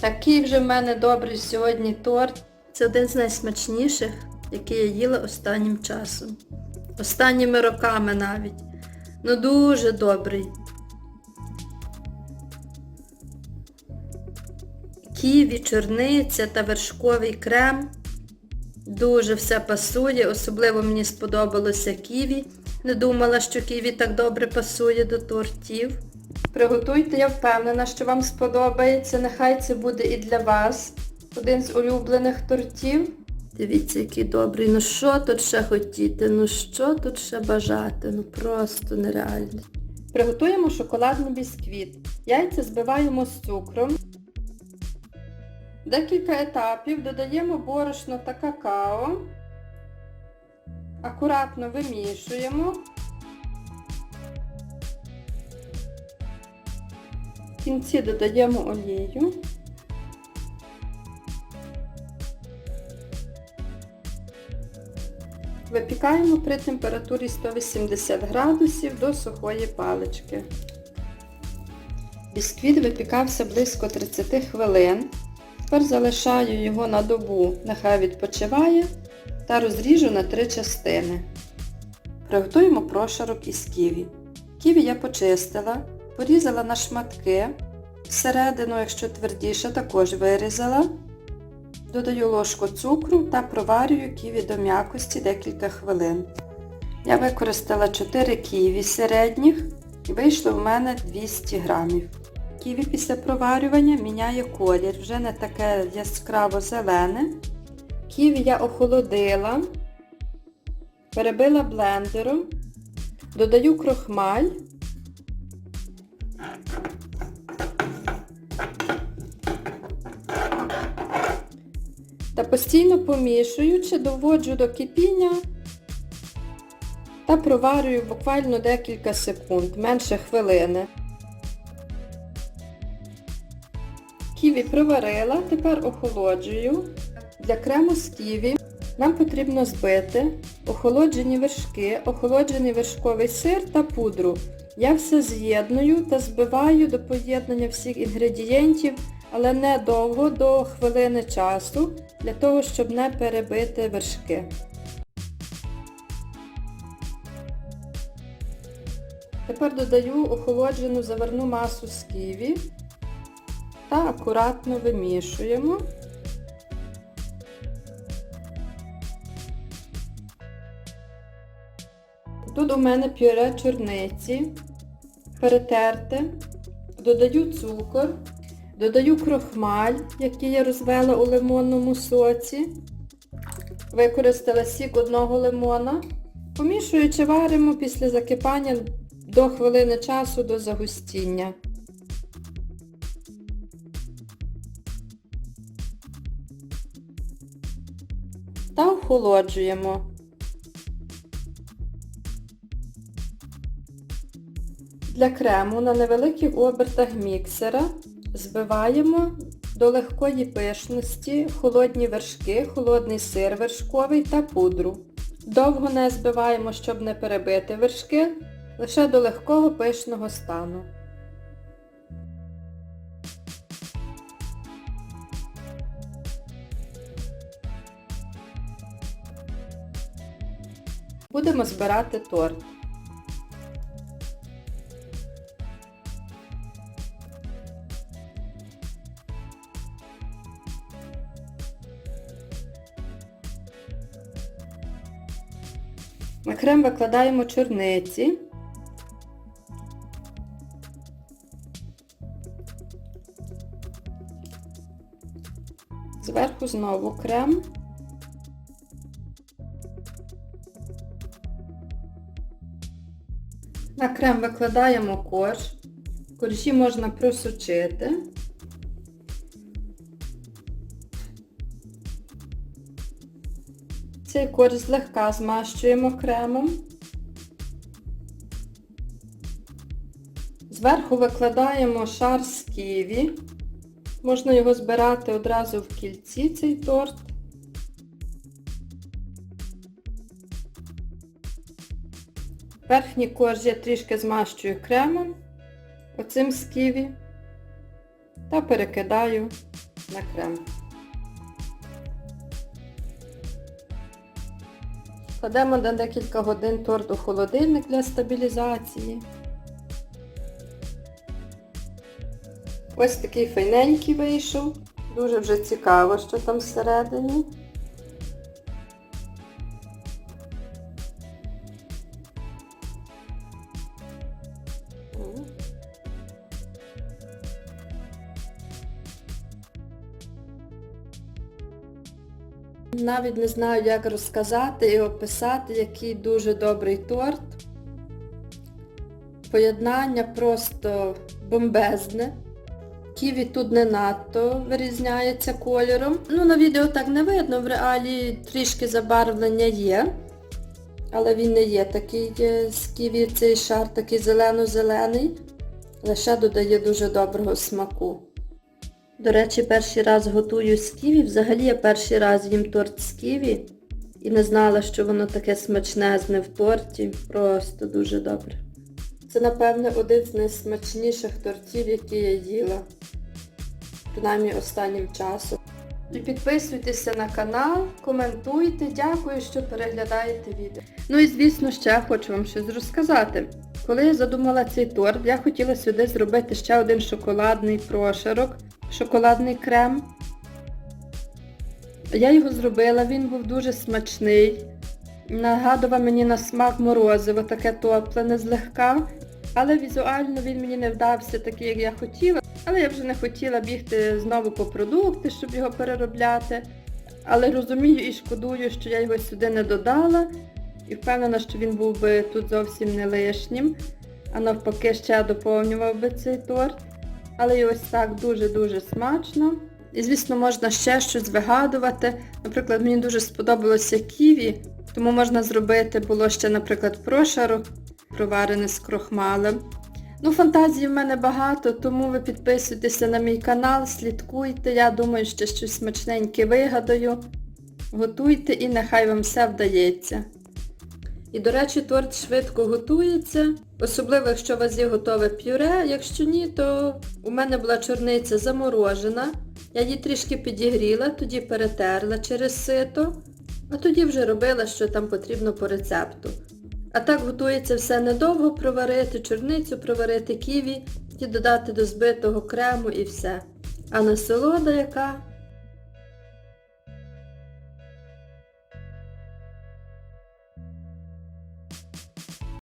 Такий вже в мене добрий сьогодні торт. Це один з найсмачніших, який я їла останнім часом. Останніми роками навіть. Ну дуже добрий. Ківі, чорниця та вершковий крем. Дуже все пасує, особливо мені сподобалося ківі. Не думала, що ківі так добре пасує до тортів. Приготуйте, я впевнена, що вам сподобається. Нехай це буде і для вас. Один з улюблених тортів. Дивіться, який добрий. Ну що тут ще хотіти? Ну що тут ще бажати? Ну просто нереально. Приготуємо шоколадний бісквіт. Яйця збиваємо з цукром. Декілька етапів додаємо борошно та какао. Акуратно вимішуємо. Кінці додаємо олію. Випікаємо при температурі 180 градусів до сухої палички. Бісквіт випікався близько 30 хвилин. Тепер залишаю його на добу, нехай відпочиває та розріжу на три частини. Приготуємо прошарок із ківі. Ківі я почистила, порізала на шматки. Всередину, якщо твердіше, також вирізала. Додаю ложку цукру та проварюю ківі до м'якості декілька хвилин. Я використала 4 ківі середніх і вийшло в мене 200 грамів. Ківі після проварювання міняє колір, вже не таке яскраво зелене. Ківі я охолодила, перебила блендером, додаю крохмаль. Та постійно помішуючи, доводжу до кипіння та проварюю буквально декілька секунд, менше хвилини. Ківі проварила, тепер охолоджую. Для крему з ківі нам потрібно збити охолоджені вершки, охолоджений вершковий сир та пудру. Я все з'єдную та збиваю до поєднання всіх інгредієнтів, але не довго, до хвилини часу, для того, щоб не перебити вершки. Тепер додаю охолоджену заварну масу з ківі та акуратно вимішуємо. Тут у мене пюре чорниці, перетерте, додаю цукор, додаю крохмаль, який я розвела у лимонному соці, використала сік одного лимона. Помішуючи варимо після закипання до хвилини часу до загустіння. Та охолоджуємо. Для крему на невеликих обертах міксера збиваємо до легкої пишності холодні вершки, холодний сир вершковий та пудру. Довго не збиваємо, щоб не перебити вершки, лише до легкого пишного стану. Будемо збирати торт. На крем викладаємо чорниці. Зверху знову крем. На крем викладаємо корж. Коржі можна просочити. Цей корж злегка змащуємо кремом. Зверху викладаємо шар з ківі. Можна його збирати одразу в кільці, цей торт. Верхній корж я трішки змащую кремом, оцим з ківі, та перекидаю на крем. Кладемо на декілька годин торт у холодильник для стабілізації. Ось такий файненький вийшов. Дуже вже цікаво, що там всередині. М. Навіть не знаю, як розказати і описати, який дуже добрий торт. Поєднання просто бомбезне. Ківі тут не надто вирізняється кольором. Ну, на відео так не видно, в реалі трішки забарвлення є. Але він не є такий е, з ківі, цей шар такий зелено-зелений. Лише додає дуже доброго смаку. До речі, перший раз готую з ківі. Взагалі я перший раз їм торт з ківі. І не знала, що воно таке смачнезне в торті. Просто дуже добре. Це, напевне, один з найсмачніших тортів, які я їла. Принаймні останнім часом. І підписуйтеся на канал, коментуйте, дякую, що переглядаєте відео. Ну і звісно, ще хочу вам щось розказати. Коли я задумала цей торт, я хотіла сюди зробити ще один шоколадний прошарок, шоколадний крем. Я його зробила, він був дуже смачний. Нагадував мені на смак морозиво, таке топлене злегка. Але візуально він мені не вдався такий, як я хотіла. Але я вже не хотіла бігти знову по продукти, щоб його переробляти. Але розумію і шкодую, що я його сюди не додала. І впевнена, що він був би тут зовсім не лишнім. А навпаки ще доповнював би цей торт. Але і ось так дуже-дуже смачно. І звісно можна ще щось вигадувати. Наприклад, мені дуже сподобалося ківі, тому можна зробити було ще, наприклад, прошарок, проварене з крохмалем. Ну, фантазії в мене багато, тому ви підписуйтеся на мій канал, слідкуйте. Я думаю, що щось смачненьке вигадаю. Готуйте і нехай вам все вдається. І, до речі, торт швидко готується, особливо, якщо у вас є готове пюре. Якщо ні, то у мене була чорниця заморожена. Я її трішки підігріла, тоді перетерла через сито, а тоді вже робила, що там потрібно по рецепту. А так готується все недовго проварити, чорницю проварити ківі і додати до збитого крему і все. А насолода яка?